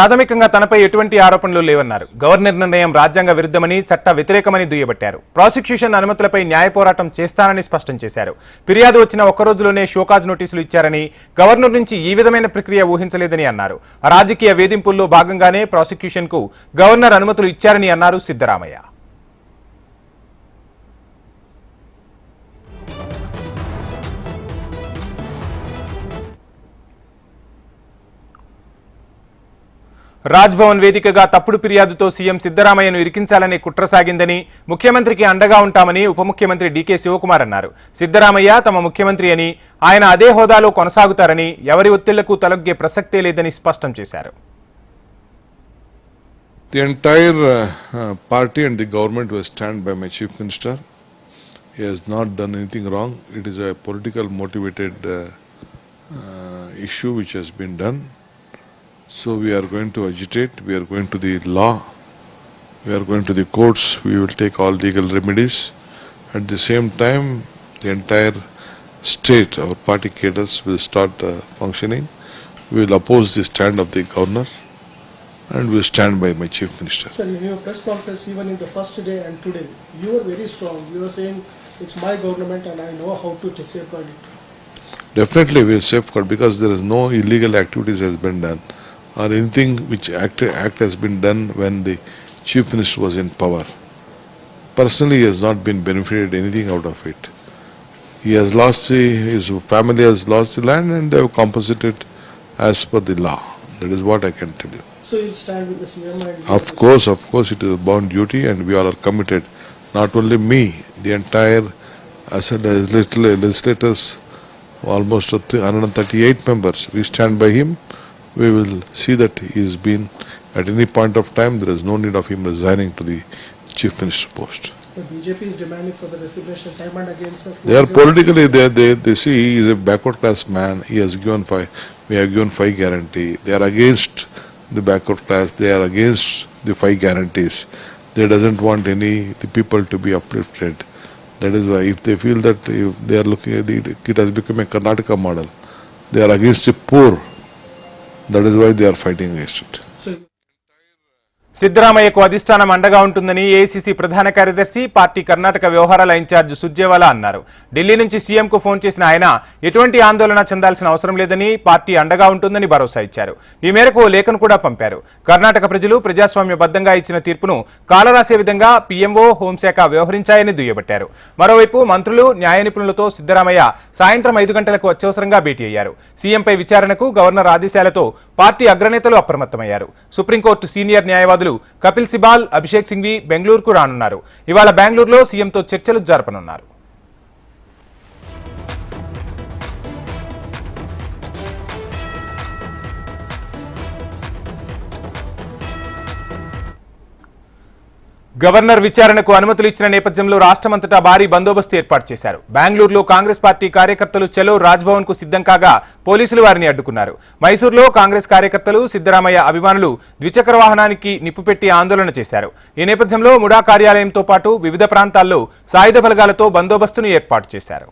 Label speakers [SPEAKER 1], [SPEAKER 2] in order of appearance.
[SPEAKER 1] ప్రాథమికంగా తనపై ఎటువంటి ఆరోపణలు లేవన్నారు. గవర్నర్ నిర్ణయం రాజ్యాంగ విరుద్ధమని చట్ట వ్యతిరేకమని దుయ్యబట్టారు. ప్రాసిక్యూషన్ అనుమతులపై న్యాయ పోరాటం చేస్తానని స్పష్టం చేశారు. ఫిర్యాదు వచ్చిన ఒక్క రోజులోనే షోకాజ్ నోటీసులు ఇచ్చారని గవర్నర్ నుంచి ఈ విధమైన ప్రక్రియ ఊహించలేదని అన్నారు. రాజకీయ వేధింపుల్లో భాగంగానే ప్రాసిక్యూషన్కు గవర్నర్ అనుమతులు ఇచ్చారని అన్నారు సిద్దరామయ్య రాజ్భవన్ వేదికగా తప్పుడు ఫిర్యాదుతో సీఎం సిద్దరామయ్యను ఇరికించాలనే కుట్ర సాగిందని ముఖ్యమంత్రికి అండగా ఉంటామని ఉప ముఖ్యమంత్రి డీకే శివకుమార్ అన్నారు సిద్దరామయ్య తమ ముఖ్యమంత్రి అని ఆయన అదే హోదాలో కొనసాగుతారని ఎవరి ఒత్తిళ్ళకు తలొగ్గే ప్రసక్తే లేదని స్పష్టం చేశారు
[SPEAKER 2] the entire party and the government the government by stand chief my. He has not done anything wrong. It is a political motivated uh, uh, issue which has been done. So we are going to agitate. We are going to the law. We are going to the courts. We will take all legal remedies. At the same time, the entire state, our party cadres will start uh, functioning. We will oppose the stand of the governor and we will stand by my chief minister.
[SPEAKER 3] Sir, in your press conference, even in the first day and today, you were very strong. You were saying, it's my government and I know how to safeguard it.
[SPEAKER 2] Definitely we will safeguard because there is no illegal activities has been done or anything which act, act has been done when the chief minister was in power. Personally, he has not been benefited anything out of it. He has lost the, his family has lost the land and they have compensated as per the law. That is what I can tell you.
[SPEAKER 3] So you'll stand with the CM.
[SPEAKER 2] Of course, of course, it is a bound duty, and we all are committed. Not only me, the entire as a legisl- legislators, almost 138 members. We stand by him. We will see that he has been at any point of time. There is no need of him resigning to the chief minister post.
[SPEAKER 3] The BJP is demanding for the resignation time and again, sir.
[SPEAKER 2] They are politically they they they see he is a backward class man. He has given five. We have given five guarantee. They are against the backward class. They are against the five guarantees. They doesn't want any the people to be uplifted. That is why if they feel that if they are looking at it, it has become a Karnataka model. They are against the poor. That is why they are fighting against it.
[SPEAKER 1] సిద్దరామయ్యకు అధిష్టానం అండగా ఉంటుందని AICC ప్రధాన కార్యదర్శి party Karnataka వ్యవహారాల incharge Surjewala అన్నారు. ఢిల్లీ నుంచి సీఎంకు ఫోన్ చేసిన ఆయన ఎటువంటి ఆందోళన చెందాల్సిన అవసరం లేదని పార్టీ అండగా ఉంటుందని భరోసా ఇచ్చారు. ఈ మేరకు ఓ లేఖను కూడా పంపారు. కర్ణాటక ప్రజలు ప్రజాస్వామ్యబద్ధంగా ఇచ్చిన తీర్పును కాలరాసే విధంగా పీఎంఓ హోంశాఖ వ్యవహరించాయని దుయ్యబట్టారు. మరోవైపు మంత్రులు న్యాయ నిపుణులతో సిద్దరామయ్య సాయంత్రం ఐదు గంటలకు అత్యవసరంగా భేటీ అయ్యారు. సీఎంపై విచారణకు గవర్నర్ ఆదేశాలతో పార్టీ అగ్రనేతలు అప్రమత్తమయ్యారు. సుప్రీంకోర్టు సీనియర్ న్యాయవాదులు కపిల్ సిబాల్ అభిషేక్ సింఘ్వి బెంగళూరుకు రానున్నారు. ఇవాళ బెంగళూరులో సీఎంతో చర్చలు జరపనున్నారు. గవర్నర్ విచారణకు అనుమతులు ఇచ్చిన నేపథ్యంలో రాష్ట్రమంతటా భారీ బందోబస్తు ఏర్పాటు చేశారు. బెంగళూరులో కాంగ్రెస్ పార్టీ కార్యకర్తలు చలో రాజ్భవన్కు సిద్ధం కాగా పోలీసులు వారిని అడ్డుకున్నారు. మైసూరులో కాంగ్రెస్ కార్యకర్తలు సిద్దరామయ్య అభిమానులు ద్విచక్ర వాహనానికి నిప్పుపెట్టి ఆందోళన చేశారు. ఈ నేపథ్యంలో ముడా కార్యాలయంతో పాటు వివిధ ప్రాంతాల్లో సాయుధ బలగాలతో బందోబస్తును ఏర్పాటు చేశారు.